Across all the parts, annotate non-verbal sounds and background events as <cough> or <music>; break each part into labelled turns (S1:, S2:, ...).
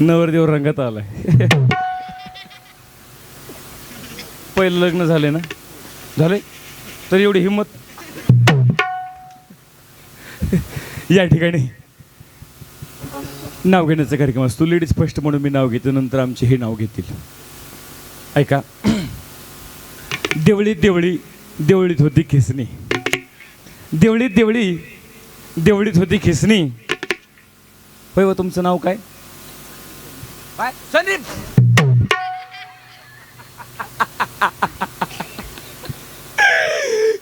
S1: नवरदेव रंगात आलाय. पहिलं लग्न झाले ना? झाले तर एवढी हिंमत? या ठिकाणी. नाव घेण्याचा कार्यक्रम असतो. लेडीज फर्स्ट म्हणून मी नाव घेतो नंतर आमचे हे नाव घेतील. ऐका. देवळीत देवळी देवळीत होती खिसणी. देवळीत देवळी देवळीत होती खिसणी. होय व तुमचं नाव काय? काय संदीप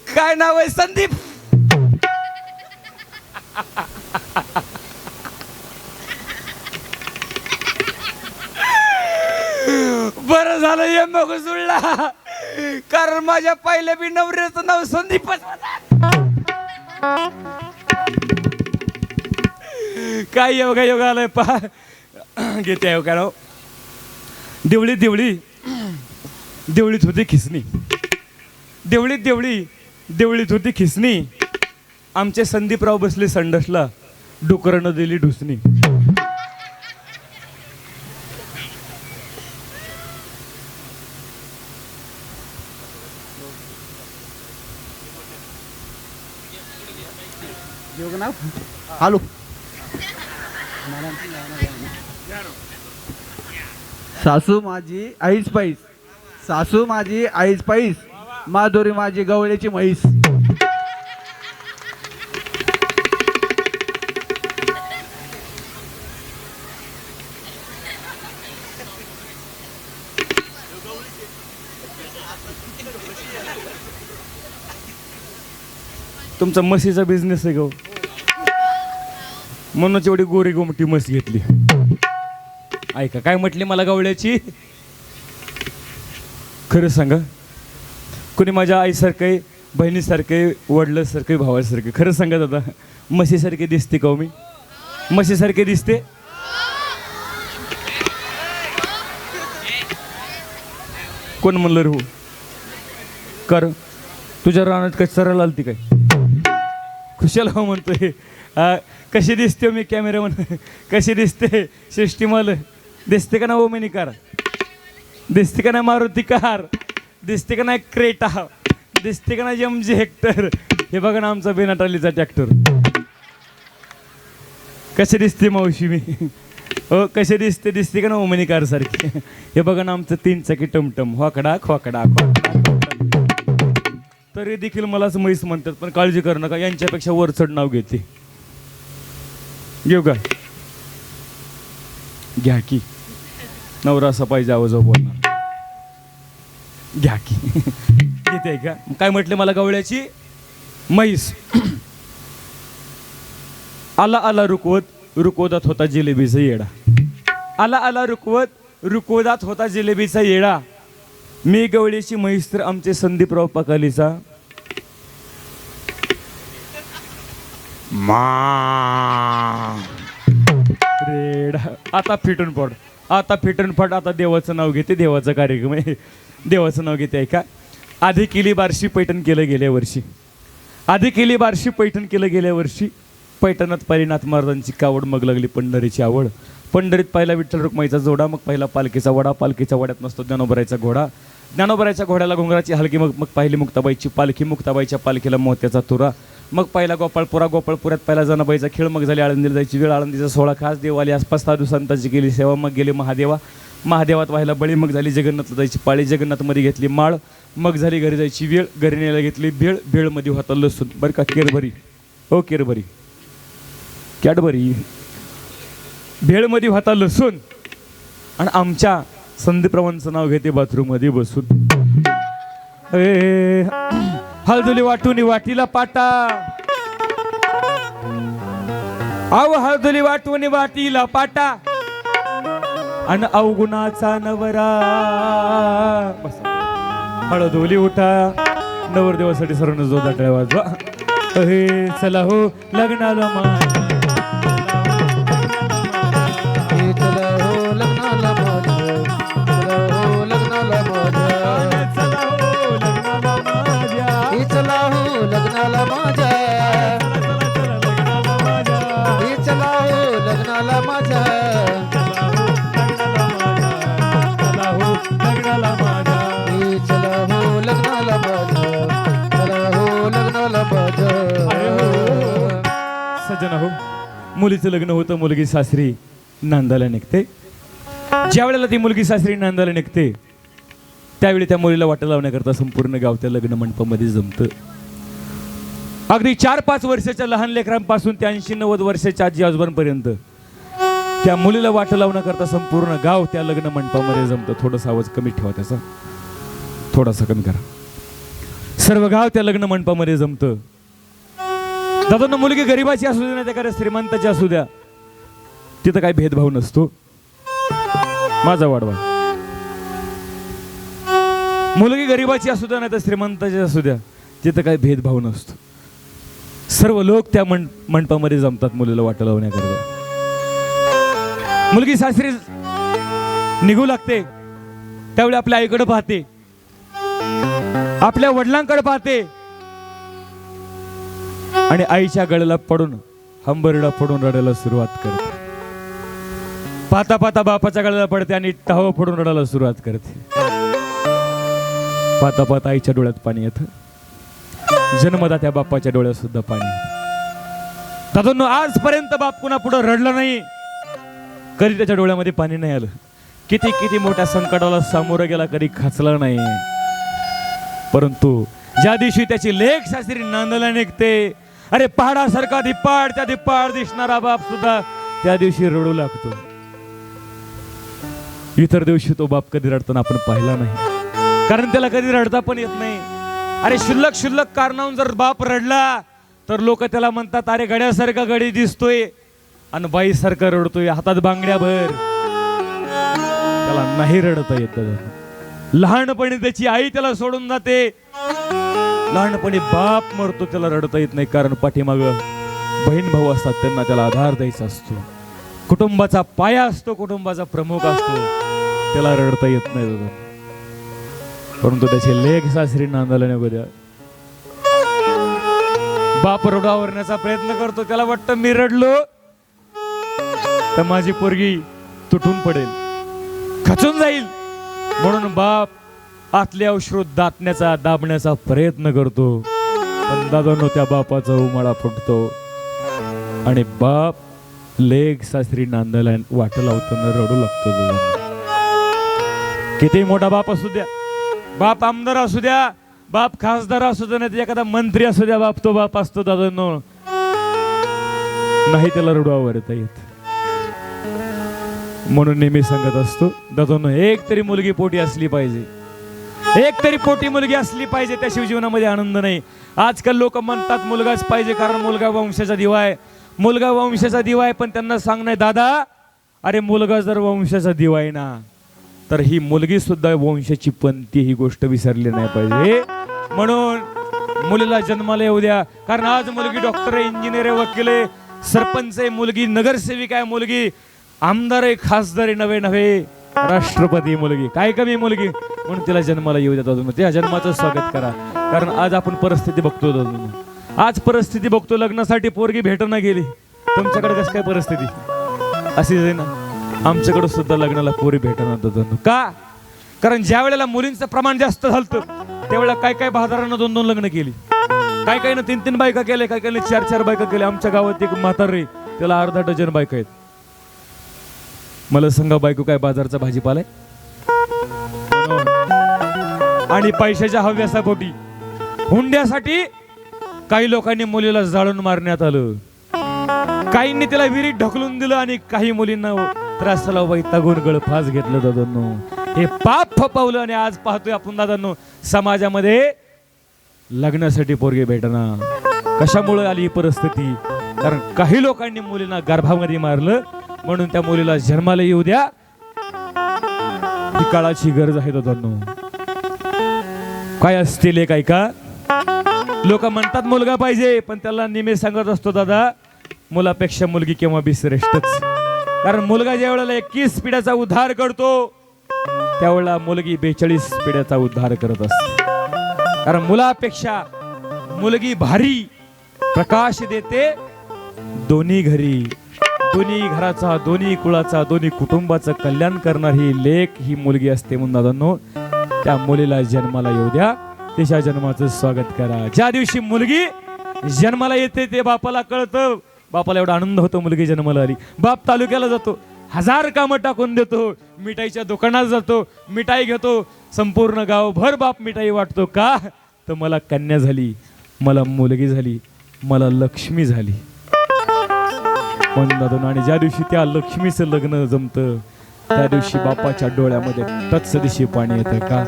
S1: काय नाव आहे संदीप बर झालं ये मग जुळला कारण माझ्या पहिल्या बी नवऱ्याचं नाव संदीपच काय योगा योगा आलाय पा <clears throat> घेते योगा राव देवळी देवळी. देवळीत होती खिसणी. देवळीत देवळी. देवळीत होती खिसणी. आमचे संदीपराव बसले संडसला. डुकरानं दिली ढुसणी.
S2: हॅलो. सासू माझी आईस पाईस सासू माझी आईस पाईस माधुरी माझी गवळ्याची म्हैस.
S1: तुमचा म्हशीचा बिझनेस आहे गो. म्हणूनच एवढी गोरी गोमटी म्हस घेतली. ऐका काय म्हटली मला गवळ्याची? खरं सांगा कोणी माझ्या आईसारखे बहिणीसारखे वडिलासारखे भावासारखे खरं सांगा दादा म्हशीसारखे दिसते का हो मी? म्हशीसारखे दिसते? कोण म्हणलं रे हो? कर तुझ्या रानात काय चरायला आलती काय? खुशाल हो म्हणतोय. कशी दिसते हो मी मी कॅमेरामन कशी दिसते? सिस्टीम आलं दिसते का ना ओमिनी कार दिसते का ना मारुती कार दिसते का ना क्रेटा? दिसते का ना एम जी हेक्टर? हे बघा ना आमचा बेनाटालीचा ट्रॅक्टर. कसे दिसते मावशी मी? हो कसे दिसते दिसते का ना ओमिनी कार सारखी? हे बघा ना आमचं तीन चाकी टमटम. वाकडा खोकडा तरी देखील मलाच म्हैस म्हणतात पण काळजी करू नका यांच्यापेक्षा वरचढ नाव घेते. घेऊ का? घ्या की. नवरा असा पाहिजे आवाज बोलणार. घ्या की. घेते का? काय म्हटले मला गवळ्याची? म्हैस. आला आला रुकवत रुकवदात होता जिलेबीचा येडा. आला आला रुकवत रुकवदात होता जिलेबीचा येडा. मी गवळीची म्हैस तर आमचे संदीपराव पकालीचा. रेडा. आता फिटून पड. आता फिटून फाट आता देवाचं नाव घेते देवाचा कार्यक्रम आहे. देवाचं नाव घेते ऐका. आधी केली बारशी पैठण केलं गेल्या वर्षी. आधी केली बारशी पैठण केलं गेल्या वर्षी. पैठणात परिनाथ महाराजांची कावड मग लागली पंढरीची आवड. पंढरीत पहिला विठ्ठल रुक्माईचा जोडा मग पहिला पालखीचा वडा. पालखीच्या वड्यात नसतो ज्ञानोबरायचा घोडा. ज्ञानोबरायच्या घोड्याला घोंगराची हलकी मग मग पहिली मुक्ताबाईची पालखी. मुक्ताबाईच्या पालखीला मोत्याचा तुरा. मग पहिला गोपाळपुरा गोपाळपुऱ्यात पहिला जनाबाईचा खेळ मग झाली आळंदीला जायची वेळ. आळंदीचा सोळा खास देवाली आसपास साधू संतांची केली सेवा मग गेले महादेवा. महादेवात व्हायला बळी मग झाली जगन्नाथला जायची पाळी. जगन्नाथमध्ये घेतली माळ मग झाली घरी जायची वेळ. घरी न्यायला घेतली भेळ भेळमध्ये होता लसूण. बरं का केरभरी. ओ केरभरी. कॅडबरी. भेळमध्ये होता लसूण. आणि आमच्या संदीप्रवांचं नाव घेते बाथरूममध्ये बसून. ए, हळदुली वाटून वाटीला पाटा. आव हळदुली वाटून वाटीला पाटा. आणि अवगुणाचा नवरा. बस. हळदोली उठा. नवरदेवासाठी सर्वांना जो दाटळ्या वाजवा. अहे चला हो लग्नाला मा मुलीचं लग्न होतं मुलगी सासरी नांदायला निघते. ज्या वेळेला ती मुलगी सासरी नांदायला निघते त्यावेळी त्या मुलीला वाटा लावण्याकरता संपूर्ण गाव त्या लग्न मंडपामध्ये जमतं. अगदी चार पाच वर्षाच्या लहान लेकरांपासून ते ऐंशी नव्वद वर्षाच्या आजी आजोबांपर्यंत त्या मुलीला वाट लावण्याकरता संपूर्ण गाव त्या लग्न मंडपामध्ये जमतं. थोडासा आवाज कमी ठेवा त्याचा. थोडासा कमी करा. सर्व गाव त्या लग्न मंडपामध्ये जमतं. दादांना मुलगी गरीबाची असू द्या नाही त्या श्रीमंताची असू द्या. तिथं काही भेदभाव नसतो. माझा वाढवा. मुलगी गरीबाची असू द्या नाही तर श्रीमंताची असू द्या. तिथं काही भेदभाव नसतो. सर्व लोक त्या मं मंडपामध्ये जमतात मुलीला वाटं लावण्याकरता. मुलगी सासरी निघू लागते. त्यावेळी आपल्या आईकडे पाहते. आपल्या वडिलांकडे पाहते. आणि आईच्या गळ्याला पडून हंबरडा पडून रडायला सुरुवात करते. पाहता पाहता बापाच्या गळ्याला पडते आणि टाव पडून रडायला सुरुवात करते. पाहता पाहता आईच्या डोळ्यात पाणी येतं. जन्मदात्या बापाच्या डोळ्यात सुद्धा पाणी येतं. आजपर्यंत बाप कुणा पुढे रडला नाही. कधी त्याच्या डोळ्यामध्ये पाणी नाही आलं. किती किती मोठ्या संकटाला सामोरं गेला कधी खाचला नाही. परंतु ज्या दिवशी त्याची लेख सासरी नांदायला निघते अरे पहाडासारखा धिप्पाड त्या धिप्पाड दिसणारा बाप सुद्धा त्या दिवशी रडू लागतो. इतर दिवशी तो बाप कधी रडताना आपण पाहिला नाही. कारण त्याला कधी रडता पण येत नाही. अरे शुल्लक शुल्लक कारणावून जर बाप रडला तर लोक त्याला म्हणतात अरे गड्यासारखा गडी दिसतोय आणि बाईसारखा रडतोय हातात बांगड्या भर त्याला नाही रडता येत. लहानपणी त्याची आई त्याला सोडून जाते. लहानपणी बाप मरतो त्याला रडता येत नाही. कारण पाठीमाग बहीण भाऊ असतात त्यांना त्याला आधार द्यायचा असतो. कुटुंबाचा पाया असतो कुटुंबाचा प्रमुख असतो. त्याला रडता येत नाही परंतु त्याचे लेख सासरी नांदायला नको द्या. बाप रडावरण्याचा प्रयत्न करतो त्याला वाटतं मी रडलो तर माझी पोरगी तुटून पडेल. खचून जाईल. म्हणून बाप आतले अश्रू दाटण्याचा दाबण्याचा प्रयत्न करतो. पण दादानो त्या बापाचा उमाळा फुटतो. आणि बाप लेग सासरी नांदायला वाट लावताना रडू लागतो किती मोठा बाप असू द्या. बाप आमदार असू द्या बाप खासदार असू द्या नाही एखादा मंत्री असू द्या बाप तो बाप असतो दादांनो. नाही त्याला रडू आवडता येत म्हणून नेहमी सांगत असतो दादांनो एक तरी मुलगी पोटी असली पाहिजे. एक तरी पोटी मुलगी असली पाहिजे त्या जीवनामध्ये आनंद नाही. आजकाल लोक म्हणतात मुलगाच पाहिजे कारण मुलगा वंशाचा दिवा आहे. मुलगा वंशाचा दिवा आहे पण त्यांना सांग दादा अरे मुलगा जर वंशाचा दिवा आहे ना तर ही मुलगी सुद्धा वंशाची पंथी ही गोष्ट विसरली नाही पाहिजे. म्हणून मुलीला जन्माला येऊ द्या. कारण आज मुलगी डॉक्टर आहे इंजिनियर आहे वकील आहे सरपंच आहे मुलगी नगरसेविका आहे मुलगी आमदार आहे खासदार आहे नवे नव्हे राष्ट्रपती मुलगी. काय कमी मुलगी? म्हणून तिला जन्माला येऊ देतो अजून त्या जन्माचं स्वागत करा. कारण आज आपण परिस्थिती बघतो आज परिस्थिती बघतो लग्नासाठी पोरगी भेटणं गेली. तुमच्याकडे कसं काय परिस्थिती? अशीच आहे ना? आमच्याकडे सुद्धा लग्नाला पोरी भेटणार का? कारण ज्या वेळेला मुलींचं प्रमाण जास्त झालं त्यावेळेला काय काय बहादारांना दोन दोन लग्न केली. काय काय ना तीन तीन बायका केल्या काय काय चार चार बायका केल्या. आमच्या गावात एक म्हातारी त्याला अर्धा डझन बायका आहेत. मला सांगा बायको काय बाजारचा भाजीपाला आहे? आणि पैशाच्या हव्यासापोटी हुंड्यासाठी काही लोकांनी मुलीला जाळून मारण्यात आलं. काहींनी तिला विहिरीत ढकलून दिलं आणि काही मुलींना त्रासाला गळ फास घेतलं दादांनो. हे पाप फपावलं आणि आज पाहतोय आपण दादांनो समाजामध्ये लग्नासाठी पोरगे भेटणार कशामुळे आली ही परिस्थिती? कारण काही लोकांनी मुलींना गर्भामध्ये मारलं म्हणून त्या मुलीला जन्माला येऊ द्या. ही काळाची गरज आहे दादांनो काय असतील एक ऐका? लोक म्हणतात मुलगा पाहिजे पण त्याला नेहमी सांगत असतो दादा मुलापेक्षा मुलगी केव्हा बी श्रेष्ठच. कारण मुलगा ज्या वेळेला एकवीस पिढ्याचा उद्धार करतो त्यावेळेला मुलगी बेचाळीस पिढ्याचा उद्धार करत असते. कारण मुलापेक्षा मुलगी भारी प्रकाश देते दोन्ही घरी. दोन्ही घराचा दोन्ही कुळाचा दोन्ही कुटुंबाचं कल्याण करणारी लेख ही मुलगी असते म्हणून दादांनो त्या मुलीला जन्माला येऊ द्या. तिच्या जन्माचं स्वागत करा. ज्या दिवशी मुलगी जन्माला येते ते बापाला कळतं. बापाला एवढा आनंद होतो मुलगी जन्माला आली. बाप तालुक्याला जातो. हजार कामं टाकून देतो. मिठाईच्या दुकानात जातो. मिठाई घेतो. संपूर्ण गावभर बाप मिठाई वाटतो. का? तर मला कन्या झाली. मला मुलगी झाली. मला लक्ष्मी झाली. म्हणून आणि ज्या दिवशी त्या लक्ष्मीचं लग्न जमतं त्या दिवशी बापाच्या डोळ्यामध्ये तत्सदिशी पाणी येतं का?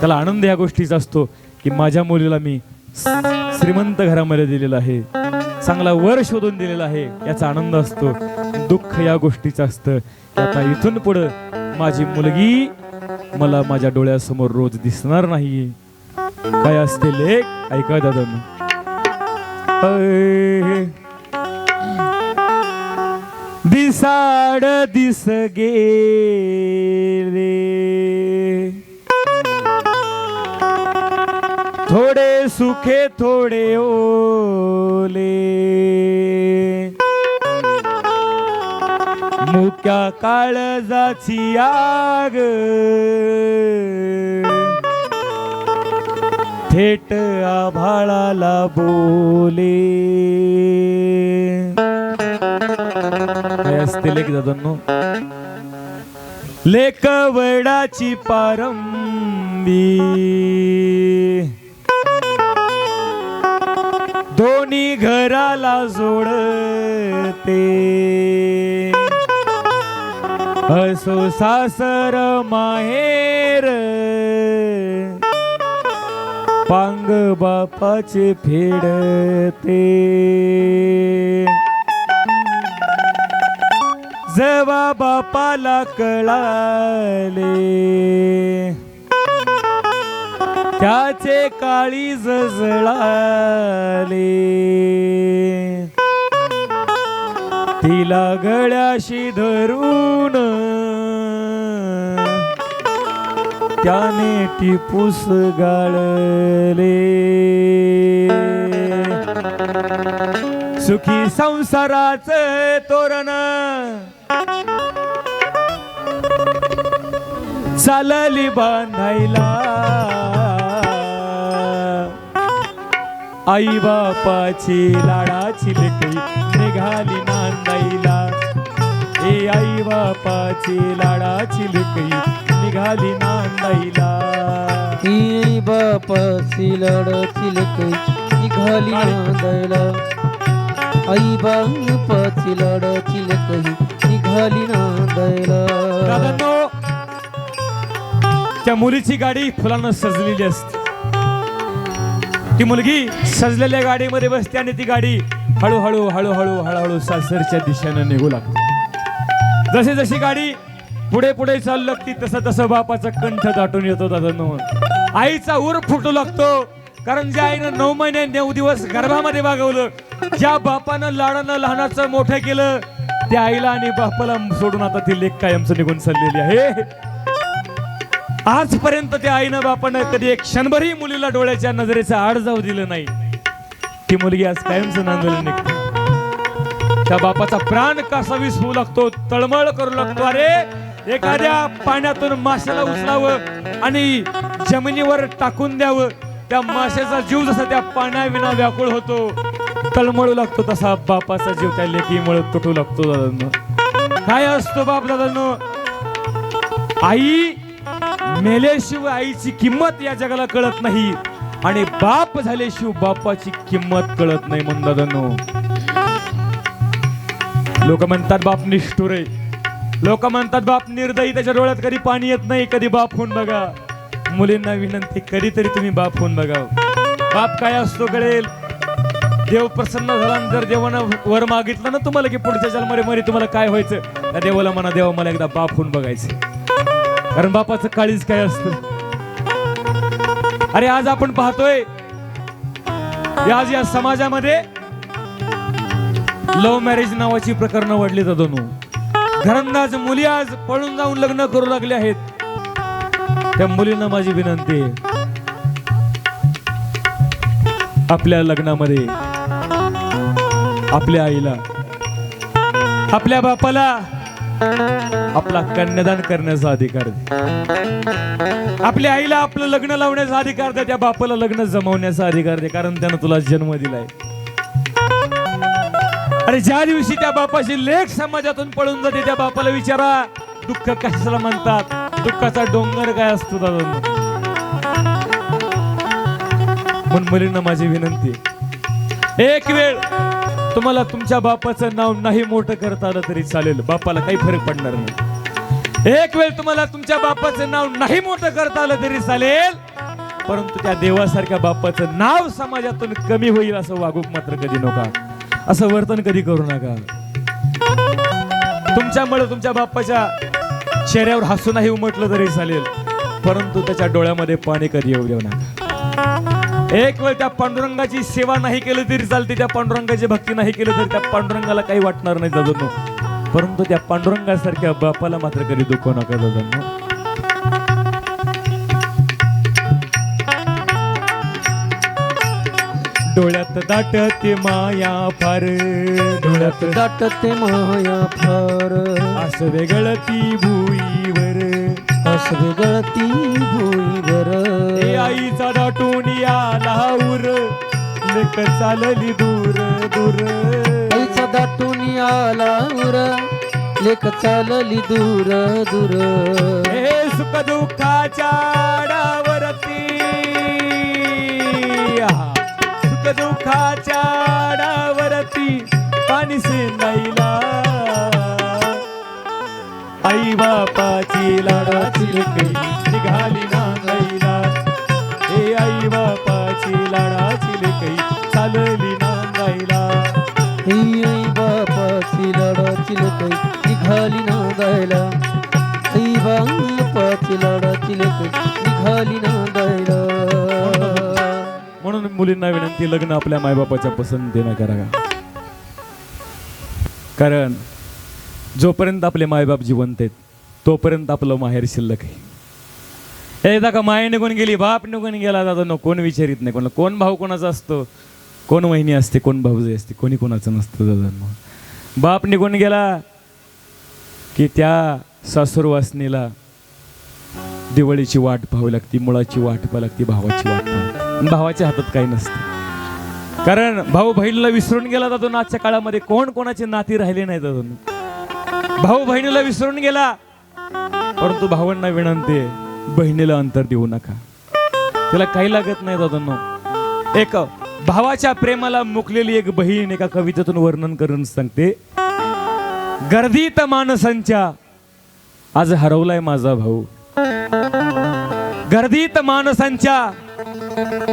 S1: त्याला आनंद या गोष्टीचा असतो की माझ्या मुलीला मी श्रीमंत घरामध्ये दिलेला आहे चांगला वर शोधून दिलेला आहे याचा आनंद असतो दुःख या गोष्टीचं असतं की आता इथून पुढं माझी मुलगी मला माझ्या डोळ्यासमोर रोज दिसणार नाही. काय असते लेख? ऐका दादा दिसाड दिस गेले. थोडे सुखे थोडे ओले. मुक्या काळजाची आग. थेट आभाळाला बोले. असते लेख दादांनो लेख वडाची पारंबी. दोन्ही घराला जोडते. असो सासर माहेर. पांग बापाचे फेडते. जेव्हा बापाला कळाले. त्याचे काळी जळाले तिला गळ्याशी धरून त्याने टिपूस गाळले. सुखी संसाराचे तोरण चालली बांधायला आई बापाची लाडाची लेकरी निघाली नांदाईला ए आई बापाची लाडाची लेकरी निघाली नांदाईला
S3: ही बापाची लाडाची लेकरी निघाली नांदायला. आई बापाची लाडाची लेकरी निघाली नांदायला.
S1: त्या मुलीची गाडी फुलांना सजलेली असते. ती मुलगी सजलेल्या गाडीमध्ये बसते आणि ती गाडी हळूहळू हळूहळू हळूहळू सासरच्या दिशेनं निघू लागते. जशी जशी गाडी पुढे पुढे चालू लागती तसं तसं बापाचा कंठ दाटून येतो दादांनो आईचा उर फुटू लागतो कारण ज्या आईनं नऊ महिने नऊ दिवस गर्भामध्ये वागवलं ज्या बापानं लाडानं लहानाचं मोठं केलं त्या आईला आणि बापाला सोडून आता ती लेख कायमचं निघून चाललेली आहे. आजपर्यंत त्या आईनं बापानं कधी एक क्षणभरही मुलीला डोळ्याच्या नजरेचं आड जाऊ दिलं नाही. ती मुलगी आज कायमचं नांदून निघते. त्या बापाचा प्राण कसा विसवू लागतो तळमळ करू लागतो. अरे एखाद्या पाण्यातून माशाला उचलावं आणि जमिनीवर टाकून द्यावं. त्या माशाचा जीव जसा त्या पाण्याविना व्याकुळ होतो तळमळू लागतो तसा बापाचा जीव त्या लेकीमुळे तुटू लागतो दादांनो. काय असतो बाप दादांनो? आई मेल्याशिवाय आईची किंमत या जगाला कळत नाही. आणि बाप झाल्याशिवाय बापाची किंमत कळत नाही म्हणून लोक म्हणतात बाप निष्ठुर आहे. लोक म्हणतात बाप निर्दयी. त्याच्या डोळ्यात कधी पाणी येत नाही कधी बाप होऊन बघा. मुलींना विनंती कधीतरी तुम्ही बाप होऊन बघा बाप काय असतो कळेल? देव प्रसन्न झाला जर देवानं वर मागितलं ना तुम्हाला की पुढच्या जन्मामध्ये मरी तुम्हाला काय व्हायचं? त्या देवाला म्हणा देवा मला एकदा बाप होऊन बघायचं कारण बापाचं काळीच काय असतं? अरे आज आपण पाहतोय या- आज या समाजामध्ये लव्ह मॅरेज नावाची प्रकरणं वाढली जातो घरंदाज मुली आज पळून जाऊन लग्न करू लागले आहेत. त्या मुलींना माझी विनंती आहे आपल्या लग्नामध्ये आपल्या आईला आपल्या बापाला आपला कन्यादान करण्याचा अधिकार दे. आपल्या आईला आपलं लग्न लावण्याचा अधिकार दे त्या बापाला लग्न जमवण्याचा अधिकार दे कारण त्यानं तुला जन्म दिलाय. अरे ज्या दिवशी त्या बापाची लेख समाजातून पळून जाते त्या बापाला विचारा दुःख कशाला म्हणतात? दुःखाचा डोंगर काय असतो दादा? पण मुलींना माझी विनंती एक वेळ तुम्हाला तुमच्या बापाचं नाव नाही मोठं करता आलं तरी चालेल. बापाला काही फरक पडणार नाही. एक वेळ तुम्हाला तुमच्या बापाचं नाव नाही मोठं करता आलं तरी चालेल. परंतु त्या देवासारख्या बापाचं नाव समाजातून कमी होईल असं वागूक मात्र कधी नका. असं वर्तन कधी करू नका. तुमच्यामुळे तुमच्या बाप्पाच्या चेहऱ्यावर हसू नाही उमटलं तरी चालेल. परंतु त्याच्या डोळ्यामध्ये पाणी कधी येऊ देऊ नका. एक वेळ त्या पांडुरंगाची सेवा नाही केली तरी चालते. त्या पांडुरंगाची भक्ती नाही केली तरी त्या पांडुरंगाला काही वाटणार नाही दादांनो. परंतु त्या पांडुरंगासारख्या बापाला मात्र कधी दुखवू नका दादांनो. डोळ्यात दाटते माया फार. डोळ्यात
S3: दाटते माया फार.
S1: असं वेगळती भुईवर
S3: असं गळती भुईवर.
S1: आईचा दाटून आला उर लेक चालली दूर दूर.
S3: आईचा दाटून आला उर लेख चालली दूर दूर.
S1: हे सुख दुःखाच्या डावरती आहा. सुख दुःखाच्या डावरती पाणी नाहीला. आई बापाची लाडाची लेकरी निघाली नांगाईला हे आई बापाची लाडाची लेकरी चालली नांगाईला
S3: ही आई बापाची लाडाची लेकई निघाली ना गायला आई बापाची लाडाची लेकई निघाली ना गायला
S1: म्हणून मुलींना विनंती लग्न आपल्या मायबापाच्या पसंतीनं करा. कारण जोपर्यंत आपले मायबाप जिवंत आहेत तोपर्यंत आपलं माहेर शिल्लक आहे. एकदा का माय निघून गेली बाप निघून गेला दादा नो कोण विचारित नाही कोणाला कोण भाऊ कोणाचा असतो? कोण वहिनी असते कोण भाऊजी असते कोणी कोणाचं नसतं दादा. बाप निघून गेला की त्या सासूरवासनीला दिवाळीची वाट पाहावी लागती मुळाची वाट पाहावी लागती भावाची वाट पाहावी भावाच्या हातात काही नसतं. कारण भाऊ बहिणीला विसरून गेला जातो आजच्या काळामध्ये कोण कोणाची नाती राहिले नाही अजून भाऊ बहिणीला विसरून गेला. परंतु भावांना विनंती आहे, बहिणीला अंतर देऊ नका. तिला काही लागत नाही दादांनो. एक भावाच्या प्रेमाला मुकलेली एक बहीण एका कवितेतून वर्णन करून सांगते गर्दीत माणसांच्या आज हरवलाय माझा भाऊ. गर्दीत माणसांच्या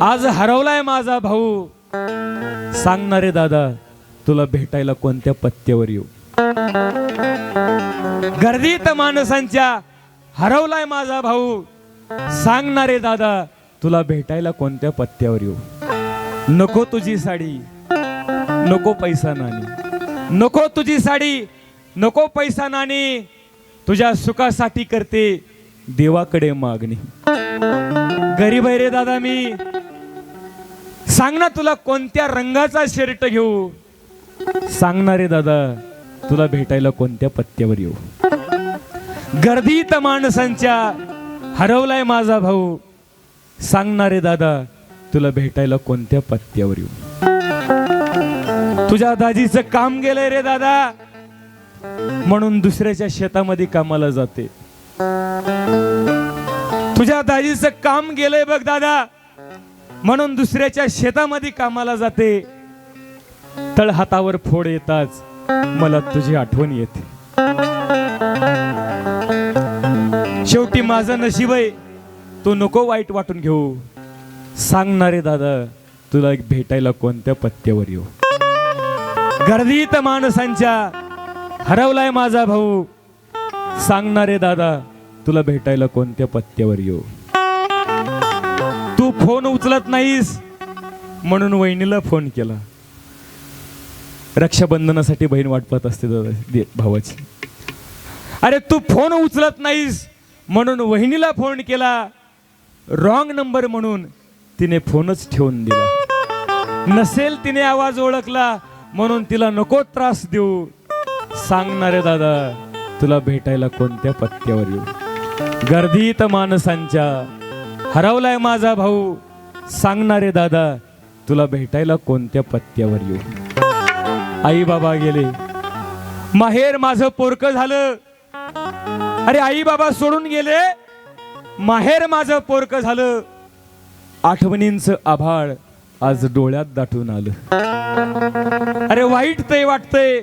S1: आज हरवलाय माझा भाऊ. सांगणारे दादा तुला भेटायला कोणत्या पत्त्यावर येऊ? गर्दीत माणसांच्या हरवलाय माझा भाऊ. सांगणारे दादा तुला भेटायला कोणत्या पत्त्यावर येऊ? नको तुझी साडी. नको पैसा नाणी. नको तुझी साडी. नको पैसा नाणी. तुझ्या सुखासाठी करते देवाकडे मागणी. गरीब आहे रे दादा मी. सांग ना तुला कोणत्या रंगाचा शर्ट घेऊ? सांगणारे दादा तुला भेटायला कोणत्या पत्त्यावर येऊ? गर्दीत माणसांच्या हरवलाय माझा भाऊ. सांगणारे दादा तुला भेटायला कोणत्या पत्त्यावर येऊ? तुझ्या दाजीचं काम गेलंय रे दादा. म्हणून दुसऱ्याच्या शेतामध्ये कामाला जाते. तुझ्या दाजीचं काम गेलंय बघ दादा. म्हणून दुसऱ्याच्या शेतामध्ये कामाला जाते. तळ हातावर फोड येताच मला तुझी आठवण येते. शेवटी माझं नशीब आहे तू नको वाईट वाटून घेऊ. सांगणारे दादा तुला एक भेटायला कोणत्या पत्त्यावर येऊ? गर्दीत माणसांच्या हरवलाय माझा भाऊ. सांगणारे दादा तुला भेटायला कोणत्या पत्त्यावर येऊ? तू फोन उचलत नाहीस म्हणून वहिनीला फोन केला. रक्षाबंधनासाठी बहीण वाट पाहत असते दादा भावाची. अरे तू फोन उचलत नाहीस म्हणून वहिनीला फोन केला. रॉंग नंबर म्हणून तिने फोनच ठेवून दिला. नसेल तिने आवाज ओळखला म्हणून तिला नको त्रास देऊ. सांगणारे दादा तुला भेटायला कोणत्या पत्त्यावर येऊ? गर्दीत माणसांच्या हरवलाय माझा भाऊ. सांगणारे दादा तुला भेटायला कोणत्या पत्त्यावर येऊ? आई बाबा गेले. माहेर माझं पोरक झालं. अरे आई बाबा सोडून गेले. माहेर माझं पोरक झालं. आठवणींचं आभाळ आज डोळ्यात दाटून आलं. अरे वाईट ते वाटतंय.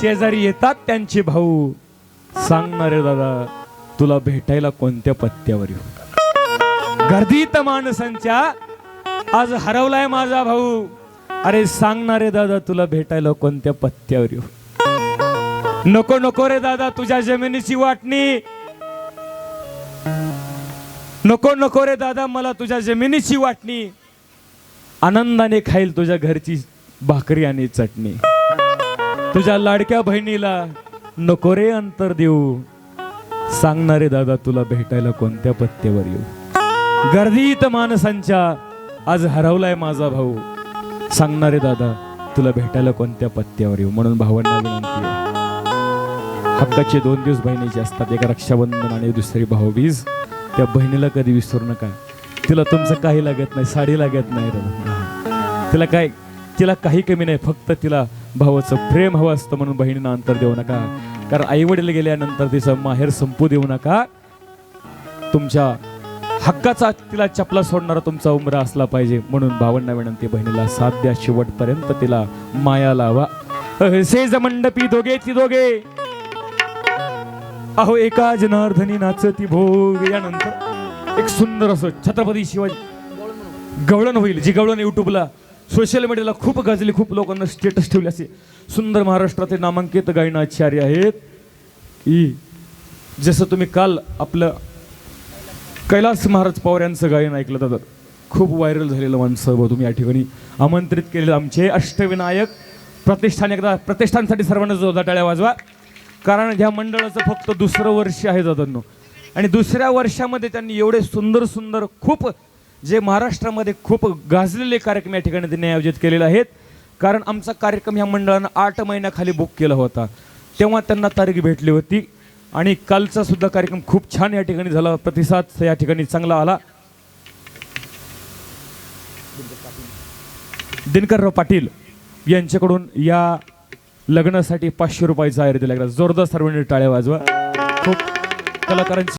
S1: शेजारी येतात त्यांचे भाऊ. सांगणारे दादा तुला भेटायला कोणत्या पत्त्यावर येऊ? गर्दीत माणसांच्या आज हरवलाय माझा भाऊ. अरे सांगणारे दादा तुला भेटायला कोणत्या पत्त्यावर येऊ? नको नको रे दादा तुझ्या जमिनीची वाटणी. नको नको रे दादा मला तुझ्या जमिनीची वाटणी. आनंदाने खाईल तुझ्या घरची भाकरी आणि चटणी. तुझ्या लाडक्या बहिणीला नको रे अंतर देऊ. सांगणारे दादा तुला भेटायला कोणत्या पत्त्यावर येऊ? गर्दीत माणसांच्या आज हरवलाय माझा भाऊ. सांगणारे दादा तुला भेटायला कोणत्या पत्त्यावर येऊ? म्हणून भावांना विनंती आहे. हक्काचे दोन दिवस बहिणीचे असतात एक रक्षाबंधन आणि दुसरी भाऊबीज त्या बहिणीला कधी विसरू नका. तिला तुमचं काही लागत नाही साडी लागत नाही दादा. तिला काय तिला काही कमी नाही फक्त तिला भावाचं प्रेम हवं असतं म्हणून बहिणींना अंतर देऊ नका. कारण आई वडील गेल्यानंतर तिचं माहेर संपू देऊ नका. तुमच्या हक्काचा तिला चपला सोडणारा तुमचा उमरा असला पाहिजे. म्हणून भावंडा विनंती बहिणीला साथ द्या. शेवटपर्यंत तिला माया लावा. सेज मंडपी दोघे ती दोघे. अहो एका जनार्दनी नाचती भोग. यानंतर एक सुंदर असं छत्रपती शिवाजी गवळण होईल जी गवळण युट्यूबला सोशल मीडियाला खूप गाजली खूप लोकांना स्टेटस ठेवले असे. सुंदर महाराष्ट्रातील नामांकित गायनाचार्य आहेत. ई जसं तुम्ही काल आपलं कैलास महाराज पवार यांचं गायन ऐकलं तर खूप व्हायरल झालेलं माणसं व तुम्ही या ठिकाणी. आमंत्रित केलेलं आमचे अष्टविनायक. प्रतिष्ठान एकदा प्रतिष्ठानसाठी सर्वांना जोरदार टाळ्या वाजवा. कारण ह्या मंडळाचं फक्त दुसरं वर्ष आहे दादांनो. आणि दुसऱ्या वर्षामध्ये त्यांनी एवढे सुंदर सुंदर खूप जे महाराष्ट्रामध्ये खूप गाजलेले कार्यक्रम या ठिकाणी त्यांनी आयोजित केलेले आहेत. कारण आमचा कार्यक्रम ह्या मंडळानं आठ महिन्याखाली बुक केला होता. तेव्हा त्यांना तारीख भेटली होती. आणि कालचा सुद्धा कार्यक्रम खूप छान या ठिकाणी झाला. प्रतिसाद या ठिकाणी चांगला आला. दिनकरराव पाटील यांच्याकडून या लग्नासाठी पाचशे रुपयाचा आयर दिला गेला. जोरदार सर्वांनी टाळ्या वाजवा. खूप कलाकारांची